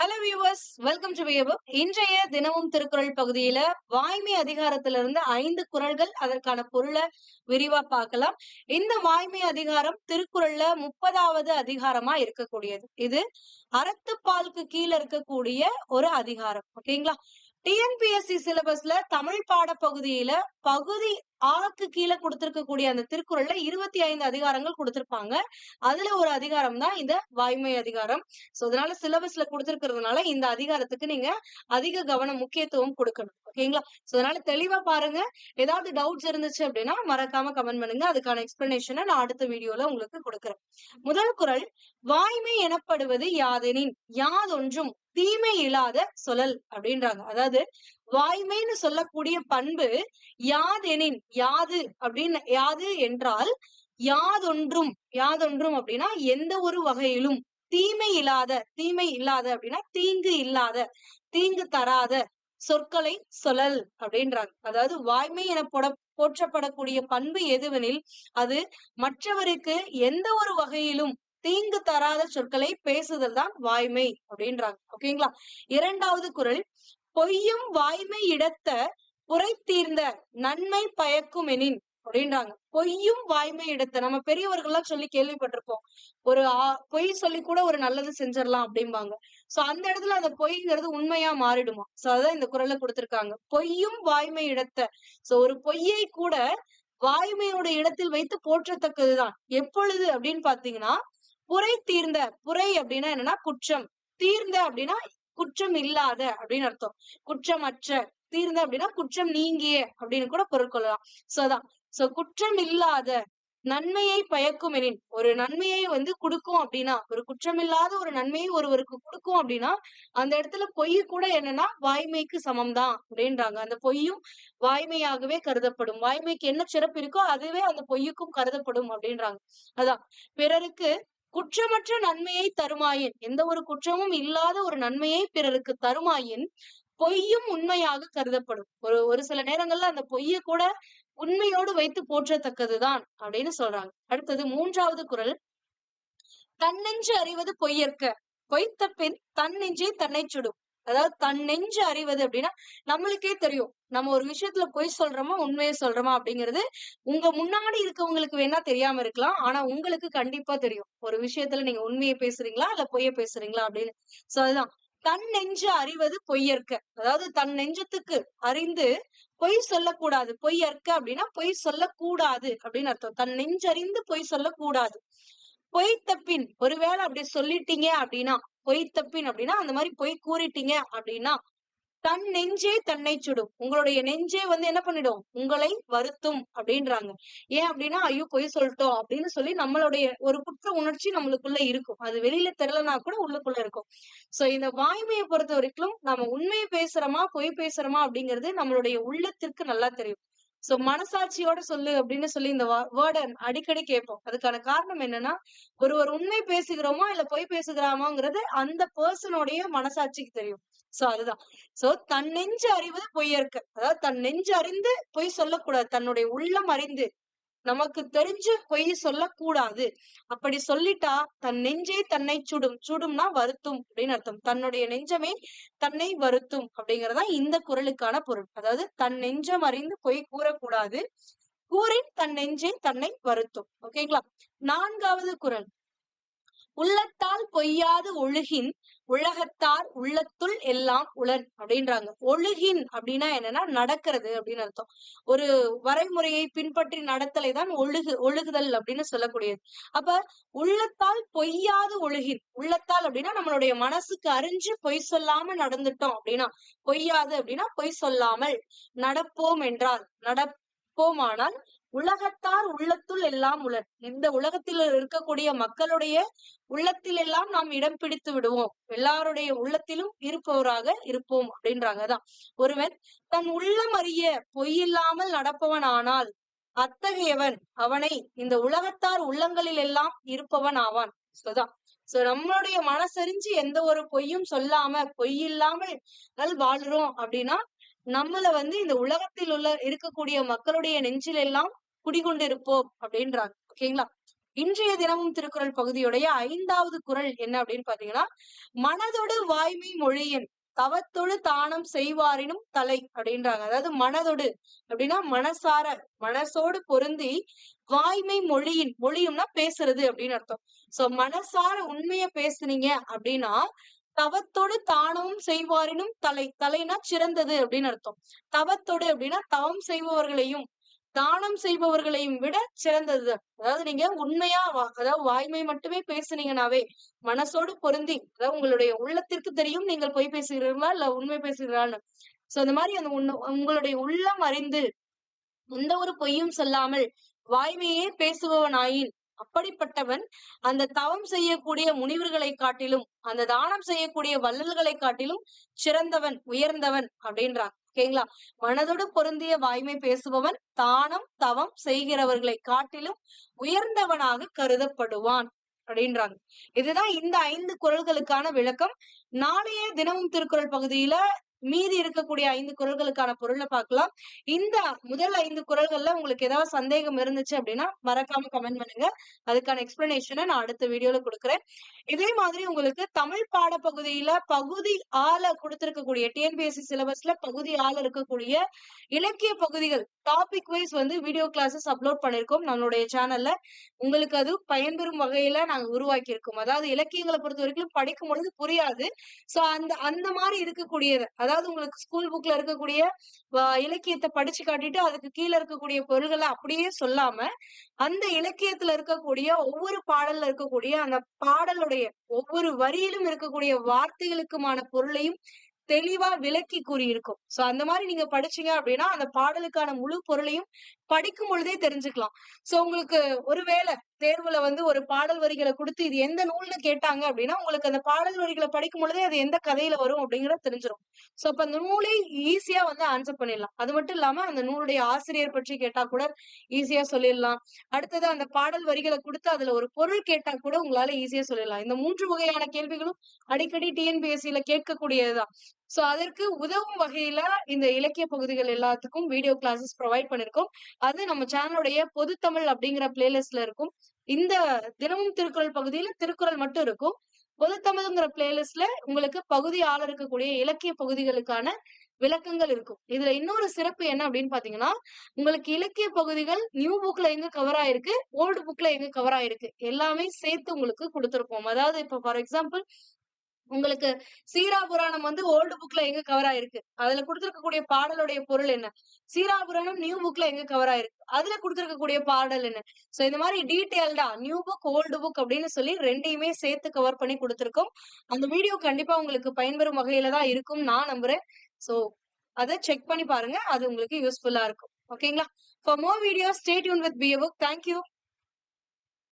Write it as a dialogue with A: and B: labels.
A: hello viewers welcome to view இன்றைய தினமும் திருக்குறள் பகுதியில வாய்மை அதிகாரத்திலிருந்து ஐந்து குரல்கள் அதற்கான பொருளை விரிவா பார்க்கலாம் இந்த வாய்மை அதிகாரம் திருக்குறள்ல முப்பதாவது அதிகாரமா இருக்கக்கூடியது இது அறத்துப்பாலுக்கு கீழே இருக்கக்கூடிய ஒரு அதிகாரம் ஓகேங்களா டிஎன்பிஎஸ்சி சிலபஸ்ல தமிழ் பகுதியில பகுதி ஆக்கு கீழே கொடுத்திருக்கக்கூடிய அந்த திருக்குறள்ல இருபத்தி ஐந்து அதிகாரங்கள் கொடுத்திருப்பாங்க அதுல ஒரு அதிகாரம் தான் இந்த வாய்மை அதிகாரம் சோ அதனால சிலபஸ்ல கொடுத்திருக்கிறதுனால இந்த அதிகாரத்துக்கு நீங்க அதிக கவனம் முக்கியத்துவம் கொடுக்கணும் ஓகேங்களா சோ அதனால தெளிவா பாருங்க ஏதாவது டவுட்ஸ் இருந்துச்சு அப்படின்னா மறக்காம கமெண்ட் பண்ணுங்க அதுக்கான எக்ஸ்பிளனேஷனை நான் அடுத்த வீடியோல உங்களுக்கு கொடுக்குறேன் முதல் குரல் வாய்மை எனப்படுவது யாதெனின் யாதொன்றும் தீமை இல்லாத சொல்லல் அப்படின்றாங்க அதாவது வாய்மைன்னு சொல்லக்கூடிய பண்பு யாதெனின் யாது அப்படின்னு யாது என்றால் யாதொன்றும் யாதொன்றும் அப்படின்னா எந்த ஒரு வகையிலும் தீமை இல்லாத தீமை இல்லாத அப்படின்னா தீங்கு இல்லாத தீங்கு தராத சொற்களை சொல்லல் அப்படின்றாங்க அதாவது வாய்மை என போட போற்றப்படக்கூடிய பண்பு எதுவெனில் அது மற்றவருக்கு எந்த ஒரு வகையிலும் தீங்கு தராத சொற்களை பேசுதல் தான் வாய்மை அப்படின்றாங்க ஓகேங்களா இரண்டாவது குரல் பொய்யும் வாய்மை இடத்த தீர்ந்த நன்மை எனின் அப்படின்றாங்க பொய்யும் வாய்மை இடத்த நம்ம பெரியவர்கள்லாம் சொல்லி கேள்விப்பட்டிருப்போம் ஒரு பொய் சொல்லி கூட ஒரு நல்லது செஞ்சிடலாம் அப்படிம்பாங்க சோ அந்த இடத்துல அந்த பொய்ங்கிறது உண்மையா மாறிடுமா சோ அதான் இந்த குரல்ல கொடுத்திருக்காங்க பொய்யும் வாய்மை இடத்த சோ ஒரு பொய்யை கூட வாய்மையோட இடத்தில் வைத்து போற்றத்தக்கதுதான் எப்பொழுது அப்படின்னு பாத்தீங்கன்னா புரை தீர்ந்த புரை அப்படின்னா என்னன்னா குற்றம் தீர்ந்த அப்படின்னா குற்றம் இல்லாத அப்படின்னு அர்த்தம் குற்றமற்ற தீர்ந்த அப்படின்னா குற்றம் நீங்கிய அப்படின்னு கூட பொருள் கொள்ளலாம் சோ அதான் சோ குற்றம் இல்லாத நன்மையை பயக்கும் எனின் ஒரு நன்மையை வந்து கொடுக்கும் அப்படின்னா ஒரு குற்றமில்லாத ஒரு நன்மையை ஒருவருக்கு கொடுக்கும் அப்படின்னா அந்த இடத்துல பொய் கூட என்னன்னா வாய்மைக்கு சமம் தான் அப்படின்றாங்க அந்த பொய்யும் வாய்மையாகவே கருதப்படும் வாய்மைக்கு என்ன சிறப்பு இருக்கோ அதுவே அந்த பொய்யுக்கும் கருதப்படும் அப்படின்றாங்க அதான் பிறருக்கு குற்றமற்ற நன்மையை தருமாயின் எந்த ஒரு குற்றமும் இல்லாத ஒரு நன்மையை பிறருக்கு தருமாயின் பொய்யும் உண்மையாக கருதப்படும் ஒரு ஒரு சில நேரங்கள்ல அந்த பொய்ய கூட உண்மையோடு வைத்து போற்றத்தக்கதுதான் அப்படின்னு சொல்றாங்க அடுத்தது மூன்றாவது குரல் தன்னெஞ்சு அறிவது பொய்யற்க பொய்த்த பின் தன்னெஞ்சே தன்னை சுடும் அதாவது தன் நெஞ்சு அறிவது அப்படின்னா நம்மளுக்கே தெரியும் நம்ம ஒரு விஷயத்துல பொய் சொல்றோமா உண்மையை சொல்றோமா அப்படிங்கிறது உங்க முன்னாடி இருக்கவங்களுக்கு வேணா தெரியாம இருக்கலாம் ஆனா உங்களுக்கு கண்டிப்பா தெரியும் ஒரு விஷயத்துல நீங்க உண்மையை பேசுறீங்களா இல்ல பொய்ய பேசுறீங்களா அப்படின்னு சோ அதுதான் தன் நெஞ்சு அறிவது பொய்யற்க அதாவது தன் நெஞ்சத்துக்கு அறிந்து பொய் சொல்லக்கூடாது பொய்யற்க அப்படின்னா பொய் சொல்லக்கூடாது அப்படின்னு அர்த்தம் தன் நெஞ்சறிந்து பொய் சொல்லக்கூடாது பொய்த்த பின் ஒருவேளை அப்படி சொல்லிட்டீங்க அப்படின்னா பொய் தப்பின் அப்படின்னா அந்த மாதிரி பொய் கூறிட்டீங்க அப்படின்னா தன் நெஞ்சே தன்னை சுடும் உங்களுடைய நெஞ்சே வந்து என்ன பண்ணிடும் உங்களை வருத்தும் அப்படின்றாங்க ஏன் அப்படின்னா ஐயோ பொய் சொல்லிட்டோம் அப்படின்னு சொல்லி நம்மளுடைய ஒரு குற்ற உணர்ச்சி நம்மளுக்குள்ள இருக்கும் அது வெளியில தெரியலனா கூட உள்ளுக்குள்ள இருக்கும் சோ இந்த வாய்மையை பொறுத்த வரைக்கும் நம்ம உண்மையை பேசுறோமா பொய் பேசுறோமா அப்படிங்கிறது நம்மளுடைய உள்ளத்திற்கு நல்லா தெரியும் சோ மனசாட்சியோட சொல்லு அப்படின்னு சொல்லி இந்த வேர்டை அடிக்கடி கேட்போம் அதுக்கான காரணம் என்னன்னா ஒருவர் உண்மை பேசுகிறோமா இல்ல பொய் பேசுகிறாமோங்கிறது அந்த பர்சனோடைய மனசாட்சிக்கு தெரியும் சோ அதுதான் சோ தன் நெஞ்சு அறிவது பொய்யற்க அதாவது தன் நெஞ்சு அறிந்து பொய் சொல்லக்கூடாது தன்னுடைய உள்ளம் அறிந்து நமக்கு தெரிஞ்ச பொய் சொல்லக்கூடாது அப்படி சொல்லிட்டா தன் நெஞ்சே தன்னை சுடும் சுடும்னா வருத்தும் அப்படின்னு அர்த்தம் தன்னுடைய நெஞ்சமே தன்னை வருத்தும் அப்படிங்கறதான் இந்த குரலுக்கான பொருள் அதாவது தன் நெஞ்சம் அறிந்து பொய் கூறக்கூடாது கூறின் தன் நெஞ்சே தன்னை வருத்தும் ஓகேங்களா நான்காவது குரல் உள்ளத்தால் பொய்யாது ஒழுகின் உலகத்தார் உள்ளத்துள் எல்லாம் உலர் அப்படின்றாங்க ஒழுகின் அப்படின்னா என்னன்னா நடக்கிறது அப்படின்னு அர்த்தம் ஒரு வரைமுறையை பின்பற்றி நடத்தலை தான் ஒழுகு ஒழுகுதல் அப்படின்னு சொல்லக்கூடியது அப்ப உள்ளத்தால் பொய்யாது ஒழுகின் உள்ளத்தால் அப்படின்னா நம்மளுடைய மனசுக்கு அறிஞ்சு பொய் சொல்லாம நடந்துட்டோம் அப்படின்னா பொய்யாது அப்படின்னா பொய் சொல்லாமல் நடப்போம் என்றால் நடப்போமானால் உலகத்தார் உள்ளத்துள் எல்லாம் உலர் இந்த உலகத்தில் இருக்கக்கூடிய மக்களுடைய உள்ளத்தில் எல்லாம் நாம் இடம் பிடித்து விடுவோம் எல்லாருடைய உள்ளத்திலும் இருப்பவராக இருப்போம் அப்படின்றாங்கதான் ஒருவன் தன் உள்ளம் அறிய பொய்யில்லாமல் நடப்பவன் ஆனால் அத்தகையவன் அவனை இந்த உலகத்தார் உள்ளங்களில் எல்லாம் இருப்பவன் ஆவான் சோதான் சோ நம்மளுடைய மனசறிஞ்சு எந்த ஒரு பொய்யும் சொல்லாம பொய் இல்லாமல் வாழ்றோம் அப்படின்னா நம்மள வந்து இந்த உலகத்தில் உள்ள இருக்கக்கூடிய மக்களுடைய நெஞ்சில் எல்லாம் குடிகொண்டிருப்போம் அப்படின்றாங்க ஓகேங்களா இன்றைய தினமும் திருக்குறள் பகுதியுடைய ஐந்தாவது குரல் என்ன அப்படின்னு பாத்தீங்கன்னா மனதொடு வாய்மை மொழியின் தவத்தொடு தானம் செய்வாரினும் தலை அப்படின்றாங்க அதாவது மனதொடு அப்படின்னா மனசார மனசோடு பொருந்தி வாய்மை மொழியின் மொழியும்னா பேசுறது அப்படின்னு அர்த்தம் சோ மனசார உண்மைய பேசுனீங்க அப்படின்னா தவத்தோடு தானமும் செய்வாரினும் தலை தலைனா சிறந்தது அப்படின்னு அர்த்தம் தவத்தோடு அப்படின்னா தவம் செய்பவர்களையும் தானம் செய்பவர்களையும் விட சிறந்தது அதாவது நீங்க உண்மையா அதாவது வாய்மை மட்டுமே பேசுனீங்கனாவே மனசோடு பொருந்தி அதாவது உங்களுடைய உள்ளத்திற்கு தெரியும் நீங்கள் பொய் பேசுகிறீர்களா இல்ல உண்மை பேசுகிறீர்களான்னு சோ அந்த மாதிரி அந்த உங்களுடைய உள்ளம் அறிந்து எந்த ஒரு பொய்யும் சொல்லாமல் வாய்மையே பேசுபவனாயின் அப்படிப்பட்டவன் அந்த தவம் செய்யக்கூடிய முனிவர்களை காட்டிலும் அந்த தானம் செய்யக்கூடிய வள்ளல்களை காட்டிலும் சிறந்தவன் உயர்ந்தவன் அப்படின்றான் ஓகேங்களா மனதோடு பொருந்திய வாய்மை பேசுபவன் தானம் தவம் செய்கிறவர்களை காட்டிலும் உயர்ந்தவனாக கருதப்படுவான் அப்படின்றாங்க இதுதான் இந்த ஐந்து குரல்களுக்கான விளக்கம் நாளைய தினமும் திருக்குறள் பகுதியில மீதி இருக்கக்கூடிய ஐந்து குரல்களுக்கான பொருளை பார்க்கலாம் இந்த முதல் ஐந்து குரல்கள்ல உங்களுக்கு ஏதாவது சந்தேகம் இருந்துச்சு அப்படின்னா மறக்காம கமெண்ட் பண்ணுங்க அதுக்கான எக்ஸ்பிளனேஷனை நான் அடுத்த வீடியோல கொடுக்குறேன் இதே மாதிரி உங்களுக்கு தமிழ் பாடப்பகுதியில பகுதி ஆள கொடுத்திருக்கக்கூடிய டிஎன்பிஎஸ்சி சிலபஸ்ல பகுதி ஆள இருக்கக்கூடிய இலக்கிய பகுதிகள் டாபிக் வைஸ் வந்து வீடியோ கிளாஸஸ் அப்லோட் பண்ணிருக்கோம் நம்மளுடைய சேனல்ல உங்களுக்கு அது பயன்பெறும் வகையில நாங்க உருவாக்கி இருக்கோம் அதாவது இலக்கியங்களை பொறுத்த வரைக்கும் படிக்கும் பொழுது புரியாது சோ அந்த அந்த மாதிரி இருக்கக்கூடியது அதாவது உங்களுக்கு ஸ்கூல் புக்ல இருக்கக்கூடிய இலக்கியத்தை படிச்சு காட்டிட்டு அதுக்கு கீழே இருக்கக்கூடிய பொருள்களை அப்படியே சொல்லாம அந்த இலக்கியத்துல இருக்கக்கூடிய ஒவ்வொரு பாடல்ல இருக்கக்கூடிய அந்த பாடலுடைய ஒவ்வொரு வரியிலும் இருக்கக்கூடிய வார்த்தைகளுக்குமான பொருளையும் தெளிவா விளக்கி கூறியிருக்கும் சோ அந்த மாதிரி நீங்க படிச்சீங்க அப்படின்னா அந்த பாடலுக்கான முழு பொருளையும் படிக்கும் பொழுதே தெரிஞ்சுக்கலாம் சோ உங்களுக்கு ஒருவேளை தேர்வுல வந்து ஒரு பாடல் வரிகளை கொடுத்து இது எந்த நூல்னு கேட்டாங்க அப்படின்னா உங்களுக்கு அந்த பாடல் வரிகளை படிக்கும் பொழுதே அது எந்த கதையில வரும் அப்படிங்கிறத தெரிஞ்சிடும் சோ அப்ப அந்த நூலை ஈஸியா வந்து ஆன்சர் பண்ணிடலாம் அது மட்டும் இல்லாம அந்த நூலுடைய ஆசிரியர் பற்றி கேட்டா கூட ஈஸியா சொல்லிடலாம் அடுத்தது அந்த பாடல் வரிகளை கொடுத்து அதுல ஒரு பொருள் கேட்டா கூட உங்களால ஈஸியா சொல்லிடலாம் இந்த மூன்று வகையான கேள்விகளும் அடிக்கடி டிஎன்பிஎஸ்சியில கேட்கக்கூடியதுதான் ஸோ அதற்கு உதவும் வகையில இந்த இலக்கிய பகுதிகள் எல்லாத்துக்கும் வீடியோ கிளாஸஸ் ப்ரொவைட் பண்ணிருக்கோம் அது நம்ம சேனலுடைய பொது தமிழ் அப்படிங்கிற பிளேலிஸ்ட்ல இருக்கும் இந்த தினமும் திருக்குறள் பகுதியில திருக்குறள் மட்டும் இருக்கும் பொது தமிழ்ங்கிற பிளேலிஸ்ட்ல உங்களுக்கு பகுதி இருக்கக்கூடிய இலக்கிய பகுதிகளுக்கான விளக்கங்கள் இருக்கும் இதுல இன்னொரு சிறப்பு என்ன அப்படின்னு பாத்தீங்கன்னா உங்களுக்கு இலக்கிய பகுதிகள் நியூ புக்ல எங்க கவர் ஆயிருக்கு ஓல்டு புக்ல எங்க கவர் ஆயிருக்கு எல்லாமே சேர்த்து உங்களுக்கு கொடுத்துருப்போம் அதாவது இப்ப ஃபார் எக்ஸாம்பிள் உங்களுக்கு சீரா புராணம் வந்து ஓல்டு புக்ல எங்க கவர் ஆயிருக்கு அதுல கொடுத்துருக்கக்கூடிய பாடலுடைய பொருள் என்ன சீரா புராணம் நியூ புக்ல எங்க கவர் ஆயிருக்கு அதுல கொடுத்துருக்கக்கூடிய பாடல் என்ன சோ இந்த மாதிரி டீட்டெயில்டா நியூ புக் ஓல்டு புக் அப்படின்னு சொல்லி ரெண்டையுமே சேர்த்து கவர் பண்ணி கொடுத்திருக்கோம் அந்த வீடியோ கண்டிப்பா உங்களுக்கு பயன்பெறும் வகையில தான் இருக்கும் நான் நம்புறேன் சோ அதை செக் பண்ணி பாருங்க அது உங்களுக்கு யூஸ்ஃபுல்லா இருக்கும் ஓகேங்களா ஃபார் மோர் வீடியோ ஸ்டேட் யூன் வித் பி புக் தேங்க்யூ